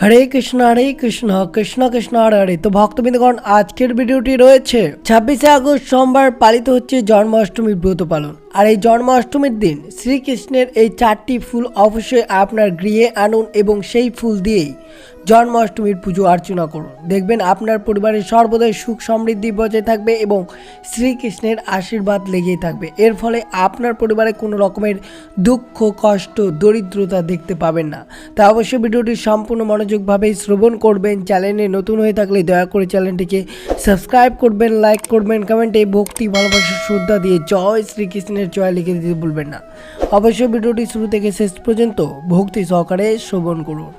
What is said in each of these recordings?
হরে কৃষ্ণ হরে কৃষ্ণ কৃষ্ণ কৃষ্ণ, হরে হরে। তো ভক্তবৃন্দগণ, আজকের ভিডিওটি রয়েছে ছাব্বিশে আগস্ট সোমবার পালিত হচ্ছে জন্মাষ্টমীর ব্রত পালন। আর এই জন্মাষ্টমীর দিন শ্রীকৃষ্ণের এই চারটি ফুল অবশ্যই আপনার গৃহে আনুন এবং সেই ফুল দিয়েই জন্মাষ্টমীর পুজো অর্চনা করুন। দেখবেন আপনার পরিবারের সর্বদাই সুখ সমৃদ্ধি বজায় থাকবে এবং শ্রীকৃষ্ণের আশীর্বাদ লেগেই থাকবে। এর ফলে আপনার পরিবারে কোনো রকমের দুঃখ, কষ্ট, দরিদ্রতা দেখতে পাবেন না। তা অবশ্যই ভিডিওটি সম্পূর্ণ মনোযোগভাবে শ্রবণ করবেন। চ্যানেলে নতুন হয়ে থাকলে দয়া করে চ্যানেলটিকে সাবস্ক্রাইব করবেন, লাইক করবেন, কমেন্টে ভক্তি, ভালোবাসা, শ্রদ্ধা দিয়ে জয় শ্রীকৃষ্ণের জয় লিখে দিতে ভুলবেন না। অবশ্যই ভিডিওটি শুরু থেকে শেষ পর্যন্ত ভক্তি সহকারে শ্রবণ করুন।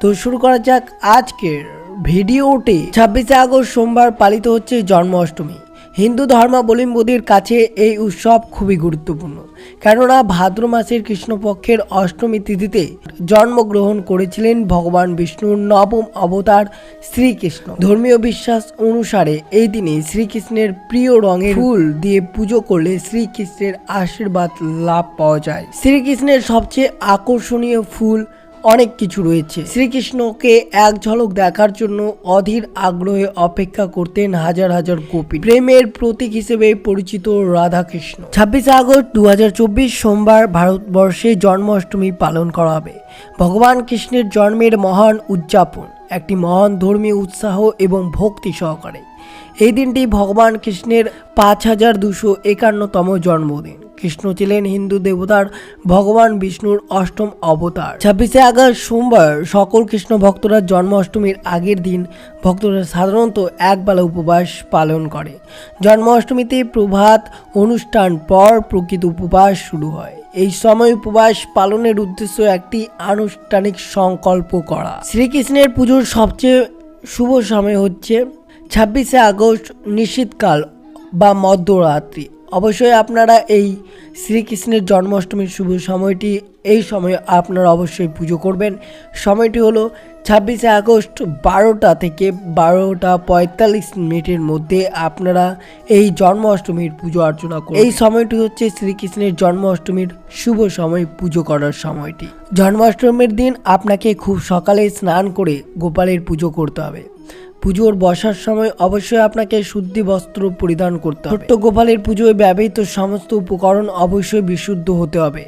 তো শুরু করা যাক আজকের ভিডিওটি। ছাব্বিশে আগস্ট সোমবার পালিত হচ্ছে জন্মাষ্টমী। হিন্দু ধর্মাবলম্বীদের কাছে এই উৎসব খুবই গুরুত্বপূর্ণ। কেননা ভাদ্র মাসের কৃষ্ণপক্ষের অষ্টমী তিথিতে জন্মগ্রহণ করেছিলেন ভগবান বিষ্ণুর নবম অবতার শ্রীকৃষ্ণ। ধর্মীয় বিশ্বাস অনুসারে এই দিনে শ্রীকৃষ্ণের প্রিয় রঙের ফুল দিয়ে পুজো করলে শ্রীকৃষ্ণের আশীর্বাদ লাভ পাওয়া যায়। শ্রীকৃষ্ণের সবচেয়ে আকর্ষণীয় ফুল অনেক কিছু রয়েছে। শ্রীকৃষ্ণকে এক ঝলক দেখার জন্য অধীর আগ্রহে অপেক্ষা করতেন হাজার হাজার গোপী প্রেমের প্রতীক হিসেবে পরিচিত রাধাকৃষ্ণ। ছাব্বিশে আগস্ট দু হাজার চব্বিশ সোমবার ভারতবর্ষে জন্মাষ্টমী পালন করা হবে। ভগবান কৃষ্ণের জন্মের মহান উদযাপন একটি মহান ধর্মীয় উৎসাহ এবং ভক্তি সহকারে। এই দিনটি ভগবান কৃষ্ণের পাঁচ হাজার দুশো একান্নতম জন্মদিন। কৃষ্ণ ছিলেন হিন্দু দেবতার ভগবান বিষ্ণুর অষ্টম অবতার। ছাব্বিশে আগস্ট সোমবার সকল কৃষ্ণ ভক্তরা জন্মাষ্টমীর আগের দিন ভক্তরা সাধারণত একবেলা উপবাস পালন করে। জন্মাষ্টমীতে প্রভাত অনুষ্ঠান পর প্রকৃত উপবাস শুরু হয়। এই সময় উপবাস পালনের উদ্দেশ্য একটি আনুষ্ঠানিক সংকল্প করা। শ্রীকৃষ্ণের পুজোর সবচেয়ে শুভ সময় হচ্ছে ছাব্বিশে আগস্ট নিশীতকাল বা মধ্যরাত্রি। অবশ্যই আপনারা এই শ্রীকৃষ্ণের জন্মাষ্টমীর শুভ সময়টি, এই সময়ে আপনারা অবশ্যই পুজো করবেন। সময়টি হলো ছাব্বিশে আগস্ট বারোটা থেকে বারোটা পঁয়তাল্লিশ মিনিটের মধ্যে আপনারা এই জন্মাষ্টমীর পুজো অর্চনা করুন এই সময়টি হচ্ছে শ্রীকৃষ্ণের জন্মাষ্টমীর শুভ সময় পুজো করার সময়টি। জন্মাষ্টমীর দিন আপনাকে খুব সকালে স্নান করে গোপালের পুজো করতে হবে। পুজোর বসার সময় অবশ্যই আপনাকে শুদ্ধি বস্ত্র পরিধান করতে হবে। ছোট্ট গোপালের পুজোয় ব্যবহৃত সমস্ত উপকরণ অবশ্যই বিশুদ্ধ হতে হবে।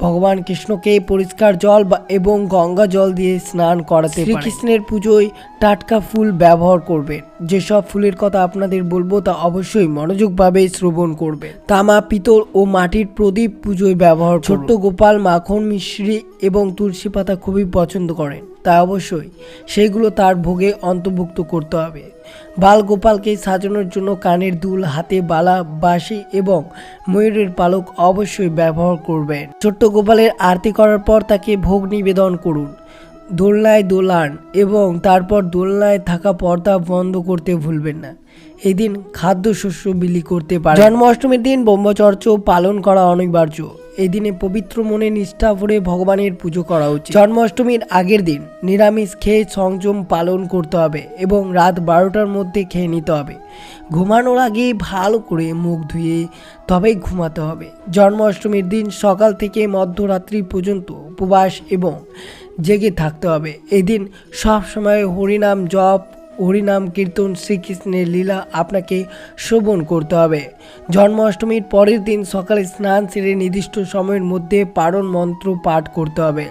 ভগবান কৃষ্ণকে পরিষ্কার জল বা এবং গঙ্গা জল দিয়ে স্নান করাতে শ্রীকৃষ্ণের পুজোয় টাটকা ফুল ব্যবহার করবেন যেসব ফুলের কথা আপনাদের বলব তা অবশ্যই মনোযোগভাবে শ্রবণ করবে। তামা, পিতল ও মাটির প্রদীপ পুজোয় ব্যবহার ছোট্ট গোপাল, মাখন, মিশ্রি এবং তুলসী পাতা খুবই পছন্দ করেন। তা অবশ্যই, সেগুলো তার ভোগে অন্তর্ভুক্ত করতে হবে। বাল গোপালকে সাজানোর জন্য কানের দুল, হাতে বালা, বাঁশি এবং ময়ূরের পালক অবশ্যই ব্যবহার করবেন। ছোট্ট গোপালের আরতি করার পর তাকে ভোগ নিবেদন করুন। দোলনায় দোলান এবং তারপর দোলনায় থাকা পর্দা বন্ধ করতে ভুলবেন না। এদিন খাদ্যশস্য বিলি করতে পারে জন্মাষ্টমীর দিন ব্রহ্মচর্য পালন করা অনিবার্য। এই দিনে পবিত্র মনে নিষ্ঠা ভরে ভগবানের পুজো করা উচিত। জন্মাষ্টমীর আগের দিন নিরামিষ খেয়ে সংযম পালন করতে হবে এবং রাত বারোটার মধ্যে খেয়ে নিতে হবে। ঘুমানোর আগে ভালো করে মুখ ধুয়ে তবেই ঘুমাতে হবে। জন্মাষ্টমীর দিন সকাল থেকে মধ্যরাত্রি পর্যন্ত উপবাস এবং জেগে থাকতে হবে। এদিন সব সময় হরিনাম জপ, হরিনাম কীর্তন, শ্রীকৃষ্ণের লীলা আপনাকে শ্রবণ করতে হবে। জন্মাষ্টমীর পরের দিন সকালে স্নান সেরে নির্দিষ্ট সময়ের মধ্যে পারণ মন্ত্র পাঠ করতে হবে।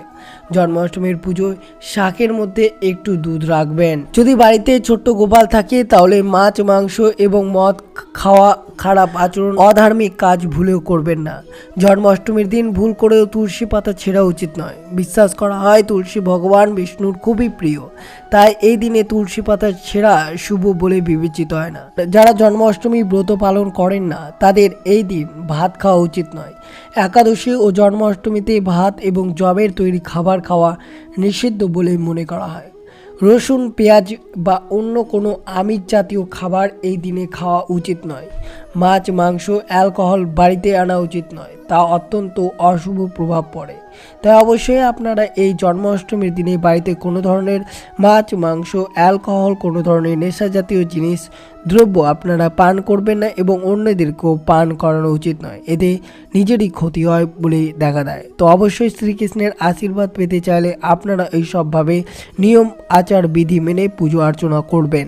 জন্মাষ্টমীর পুজোয় শাকের মধ্যে একটু দুধ রাখবেন। যদি বাড়িতে ছোট্ট গোপাল থাকে তাহলে মাছ, মাংস এবং মদ খাওয়া খারাপ আচরণ, অধার্মিক কাজ ভুলেও করবেন না। জন্মাষ্টমীর দিন ভুল করেও তুলসী পাতা ছেঁড়া উচিত নয়। বিশ্বাস করা হয় তুলসী ভগবান বিষ্ণুর খুবই প্রিয়। তাই এই দিনে তুলসী পাতা ছেঁড়া শুভ বলে বিবেচিত হয় না। যারা জন্মাষ্টমী ব্রত পালন করেন না, তাদের এই দিন ভাত খাওয়া উচিত নয়। একাদশী ও জন্মাষ্টমীতে ভাত এবং জবের তৈরি খাবার খাওয়া নিষিদ্ধ বলে মনে করা হয়। রসুন, পেঁয়াজ বা অন্য কোনো আমিষ জাতীয় খাবার এই দিনে খাওয়া উচিত নয়। মাছ, মাংস, অ্যালকোহল বাড়িতে আনা উচিত নয়। তা অত্যন্ত অশুভ প্রভাব পড়ে। তাই অবশ্যই আপনারা এই জন্মাষ্টমীর দিনে বাড়িতে কোনো ধরনের মাছ, মাংস, অ্যালকোহল, কোনো ধরনের নেশা জাতীয় জিনিস, দ্রব্য আপনারা পান করবেন না এবং অন্যদেরকেও পান করানো উচিত নয়। এতে নিজেরই ক্ষতি হয় বলে দেখা দেয় তো অবশ্যই শ্রীকৃষ্ণের আশীর্বাদ পেতে চাইলে আপনারা এইসবভাবে নিয়ম, আচার, বিধি মেনে পুজো অর্চনা করবেন।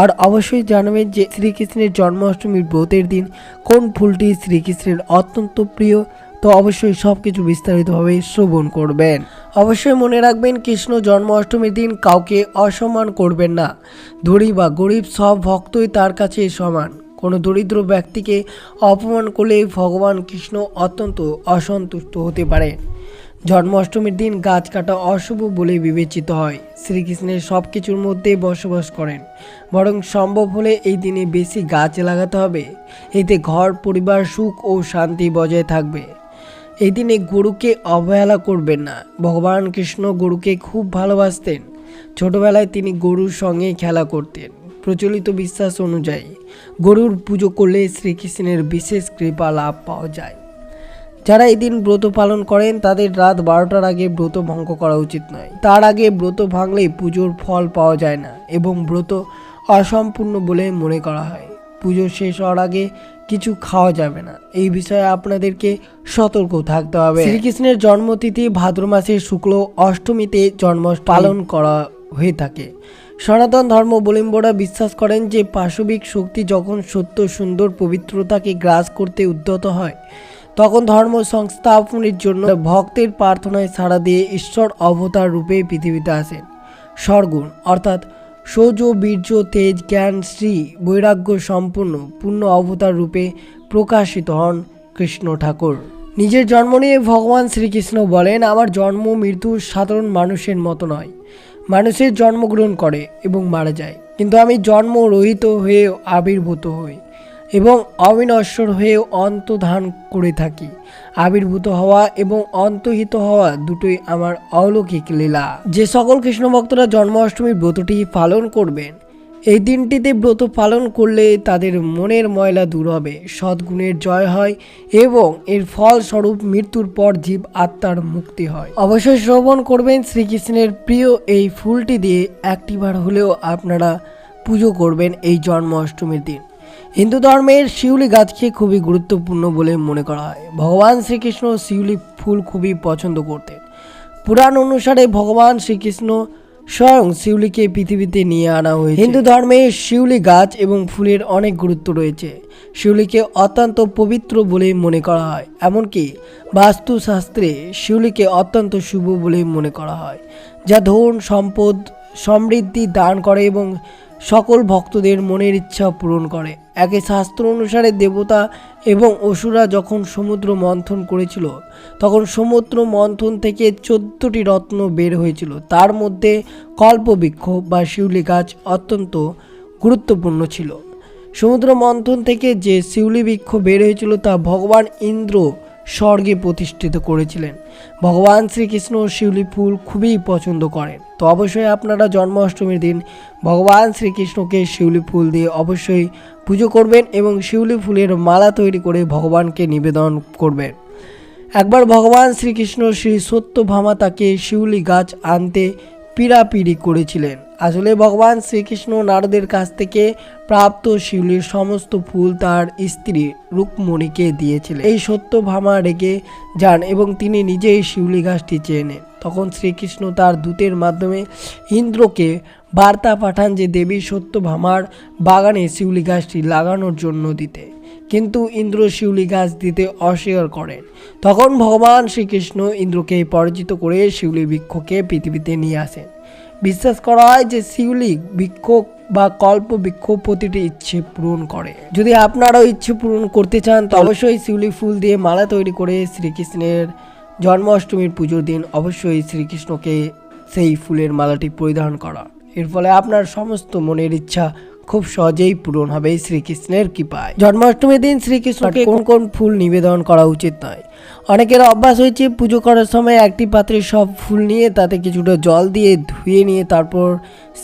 আর অবশ্যই জানাবেন যে শ্রীকৃষ্ণের জন্মাষ্টমীর ব্রতের দিন কোন ফুলটি শ্রীকৃষ্ণের অত্যন্ত প্রিয়, তো অবশ্যই সব কিছু বিস্তারিতভাবে শ্রবণ করবেন। অবশ্যই মনে রাখবেন, কৃষ্ণ জন্মাষ্টমীর দিন কাউকে অসম্মান করবেন না। ধনী বা গরিব সব ভক্তই তার কাছে সমান। কোনো দরিদ্র ব্যক্তিকে অপমান করলে ভগবান কৃষ্ণ অত্যন্ত অসন্তুষ্ট হতে পারেন। জন্মাষ্টমীর দিন গাছ কাটা অশুভ বলে বিবেচিত হয়। শ্রীকৃষ্ণের সব কিছুর মধ্যে বসবাস করেন। বরং সম্ভব হলে এই দিনে বেশি গাছ লাগাতে হবে। এতে ঘর, পরিবার, সুখ ও শান্তি বজায় থাকবে। এই দিনে গরুকে অবহেলা করবেন না। ভগবান কৃষ্ণ গরুকে খুব ভালোবাসতেন। ছোটবেলায় তিনি গরুর সঙ্গে খেলা করতেন। প্রচলিত বিশ্বাস অনুযায়ী গরুর পুজো করলে শ্রীকৃষ্ণের বিশেষ কৃপা লাভ পাওয়া যায়। যারা এই দিন ব্রত পালন করেন, তাদের রাত বারোটার আগে ব্রত ভঙ্গ করা উচিত নয়। তার আগে ব্রত ভাঙলে পুজোর ফল পাওয়া যায় না এবং ব্রত অসম্পূর্ণ বলে মনে করা হয়। পুজো শেষ হওয়ার আগে কিছু খাওয়া যাবে না। এই বিষয়ে আপনাদেরকে সতর্ক থাকতে হবে। শ্রীকৃষ্ণের জন্মতিথি ভাদ্র মাসের শুক্ল অষ্টমীতে জন্ম পালন করা হয়ে থাকে। সনাতন ধর্মাবলম্বীরা বিশ্বাস করেন যে পাশবিক শক্তি যখন সত্য সুন্দর পবিত্রতাকে গ্রাস করতে উদ্যত হয় তখন ধর্ম সংস্থাপনের জন্য ভক্তের প্রার্থনায় সাড়া দিয়ে ঈশ্বর অবতার রূপে পৃথিবীতে আসেন। স্বর্গুণ, অর্থাৎ সৌজ, বীর্য, তেজ, জ্ঞান, শ্রী, বৈরাগ্য সম্পূর্ণ পূর্ণ অবতার রূপে প্রকাশিত হন কৃষ্ণ ঠাকুর। নিজের জন্ম নিয়ে ভগবান শ্রীকৃষ্ণ বলেন, আমার জন্ম, মৃত্যু সাধারণ মানুষের মতো নয়। মানুষের জন্মগ্রহণ করে এবং মারা যায়। কিন্তু আমি জন্ম রহিত হয়ে আবির্ভূত হই। এবং অবিনশ্বর হয়েও অন্তধান করে থাকি। আবির্ভূত হওয়া এবং অন্তহিত হওয়া দুটোই আমার অলৌকিক লীলা। যে সকল কৃষ্ণ ভক্তরা জন্মাষ্টমীর ব্রতটি পালন করবেন, এই দিনটিতে ব্রত পালন করলে তাদের মনের ময়লা দূর হবে, সদ্গুণের জয় হয় এবং এর ফলস্বরূপ মৃত্যুর পর জীব আত্মার মুক্তি হয়। অবশ্যই শ্রবণ করবেন শ্রীকৃষ্ণের প্রিয় এই ফুলটি দিয়ে। একটিবার হলেও আপনারা পুজো করবেন এই জন্মাষ্টমীর দিন। হিন্দু ধর্মের শিউলি গাছকে খুবই গুরুত্বপূর্ণ বলে মনে করা হয়। ভগবান শ্রীকৃষ্ণ শিউলি ফুল খুবই পছন্দ করতেন। পুরাণ অনুসারে ভগবান শ্রীকৃষ্ণ স্বয়ং শিউলিকে পৃথিবীতে নিয়ে আনা হয়েছে। হিন্দু ধর্মে শিউলি গাছ এবং ফুলের অনেক গুরুত্ব রয়েছে। শিউলিকে অত্যন্ত পবিত্র বলে মনে করা হয়। এমনকি বাস্তুশাস্ত্রে শিউলিকে অত্যন্ত শুভ বলে মনে করা হয়। যা ধন, সম্পদ, সমৃদ্ধি দান করে এবং সকল ভক্তদের মনের ইচ্ছা পূরণ করে। একে শাস্ত্র অনুসারে দেবতা এবং অসুরা যখন সমুদ্র মন্থন করেছিল, তখন সমুদ্র মন্থন থেকে চোদ্দটি রত্ন বের হয়েছিল। তার মধ্যে কল্পবৃক্ষ বা শিউলি গাছ অত্যন্ত গুরুত্বপূর্ণ ছিল। সমুদ্র মন্থন থেকে যে শিউলি বৃক্ষ বের হয়েছিল, তা ভগবান ইন্দ্র স্বর্গে প্রতিষ্ঠিত করেছিলেন। ভগবান শ্রীকৃষ্ণ শিউলি ফুল খুবই পছন্দ করেন। তো অবশ্যই আপনারা জন্মাষ্টমীর দিন ভগবান শ্রীকৃষ্ণকে শিউলি ফুল দিয়ে অবশ্যই পুজো করবেন এবং শিউলি ফুলের মালা তৈরি করে ভগবানকে নিবেদন করবেন। একবার ভগবান শ্রীকৃষ্ণ শ্রী সত্যভামা তাকে শিউলি গাছ আনতে পিড়াপিড়ি করেছিলেন। আসলে ভগবান শ্রীকৃষ্ণ নারদের কাছ থেকে প্রাপ্ত শিউলির সমস্ত ফুল তার স্ত্রী রুকমণিকে দিয়েছিলেন। এই সত্য ভামা রেগে যান এবং তিনি নিজেই শিউলি গাছটি চেয়ে তখন শ্রীকৃষ্ণ তার দূতের মাধ্যমে ইন্দ্রকে বার্তা পাঠান যে দেবী সত্যভামার বাগানে শিউলি গাছটি লাগানোর জন্য দিতে। কিন্তু ইন্দ্র শিউলি গাছ দিতে অস্বীকার করেন। তখন ভগবান শ্রীকৃষ্ণ ইন্দ্রকে পরাজিত করে শিউলি বৃক্ষকে পৃথিবীতে নিয়ে আসেন। বিশ্বাস করা হয় যে শিউলি বৃক্ষ বা কল্প বৃক্ষ প্রতিটি ইচ্ছে পূরণ করে। যদি আপনারাও ইচ্ছে পূরণ করতে চান, তো অবশ্যই শিউলি ফুল দিয়ে মালা তৈরি করে শ্রীকৃষ্ণের জন্মাষ্টমীর পুজোর দিন অবশ্যই শ্রীকৃষ্ণকে সেই ফুলের মালাটি পরিধান করা। এর ফলে আপনার সমস্ত মনের ইচ্ছা খুব সহজেই পূরণ হবে শ্রীকৃষ্ণের কৃপায়। জন্মাষ্টমীর দিন শ্রীকৃষ্ণকে কোন কোন ফুল নিবেদন করা উচিত নয়। অনেকের অভ্যাস হয়েছে পুজো করার সময় একটি পাত্রে সব ফুল নিয়ে তাতে কিছুটা জল দিয়ে ধুয়ে নিয়ে তারপর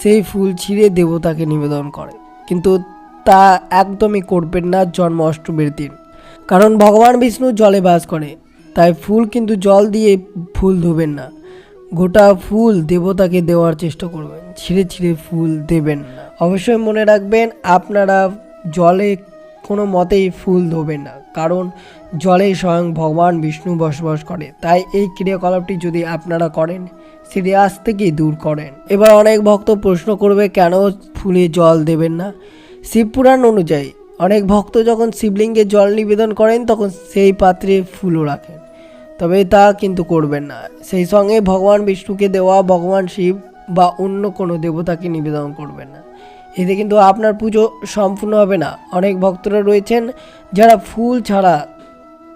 সেই ফুল ছিঁড়ে দেবতাকে নিবেদন করে। কিন্তু তা একদমই করবেন না জন্মাষ্টমীর দিন। কারণ ভগবান বিষ্ণু জলে বাস করে, তাই ফুল কিন্তু জল দিয়ে ফুল ধোবেন না। গোটা ফুল দেবতাকে দেওয়ার চেষ্টা করবেন, ছিঁড়ে ছিঁড়ে ফুল দেবেন না। অবশ্যই মনে রাখবেন, আপনারা জলে কোনো মতেই ফুল ধোবেন না। কারণ জলে স্বয়ং ভগবান বিষ্ণু বসবাস করে। তাই এই ক্রিয়াকলাপটি যদি আপনারা করেন আজ থেকেই দূর করেন। এবার অনেক ভক্ত প্রশ্ন করবে, কেন ফুলে জল দেবেন না? শিবপুরাণ অনুযায়ী, অনেক ভক্ত যখন শিবলিঙ্গে জল নিবেদন করেন, তখন সেই পাত্রে ফুলও রাখেন। তবে তা কিন্তু করবেন না। সেই সঙ্গে ভগবান বিষ্ণুকে দেওয়া ভগবান শিব বা অন্য কোনো দেবতাকে নিবেদন করবেন না। এতে কিন্তু আপনার পুজো সম্পূর্ণ হবে না। অনেক ভক্তরা রয়েছেন যারা ফুল ছাড়া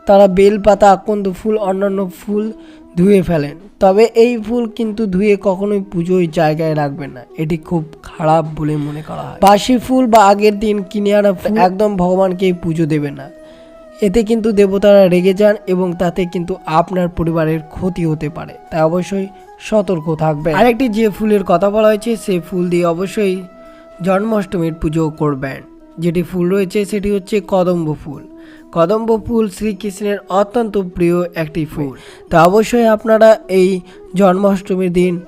তারা বেলপাতা, আকন্দ ফুল, অন্যান্য ফুল ধুয়ে ফেলেন। তবে এই ফুল কিন্তু ধুয়ে কখনোই পুজোর জায়গায় রাখবেন না। এটি খুব খারাপ বলে মনে করা হয়। বাসি ফুল বা আগের দিন কিনে আনা ফুল একদম ভগবানকে পুজো দেবে না। এতে কিন্তু দেবতারা রেগে যান এবং তাতে কিন্তু আপনার পরিবারের ক্ষতি হতে পারে। তাই অবশ্যই সতর্ক থাকবে আরেকটি যে ফুলের কথা বলা হয়েছে, সে ফুল দিয়ে অবশ্যই জন্মাষ্টমীর পুজো করবেন। যেটি ফুল রয়েছে, সেটি হচ্ছে কদম্ব ফুল। কদম্ব ফুল শ্রীকৃষ্ণের অত্যন্ত প্রিয় একটি ফুল। তা অবশ্যই আপনারা এই জন্মাষ্টমীর দিন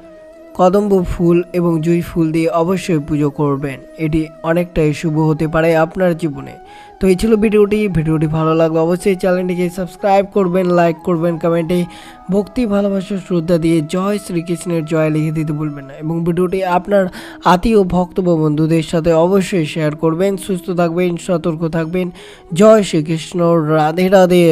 কদম্ব ফুল এবং জুই ফুল দিয়ে অবশ্যই পুজো করবেন। এটি অনেকটাই শুভ হতে পারে আপনার জীবনে। তো এই ছিল ভিডিওটি। ভিডিওটি ভালো লাগলে অবশ্যই চ্যানেলটিকে সাবস্ক্রাইব করবেন, লাইক করবেন, কমেন্টে ভক্তি, ভালোবাসা, শ্রদ্ধা দিয়ে জয় শ্রীকৃষ্ণের জয় লিখে দিতে ভুলবেন না এবং ভিডিওটি আপনার আত্মীয়, ভক্ত বা বন্ধুদের সাথে অবশ্যই শেয়ার করবেন। সুস্থ থাকবেন, সতর্ক থাকবেন। জয় শ্রীকৃষ্ণ। রাধে রাধে।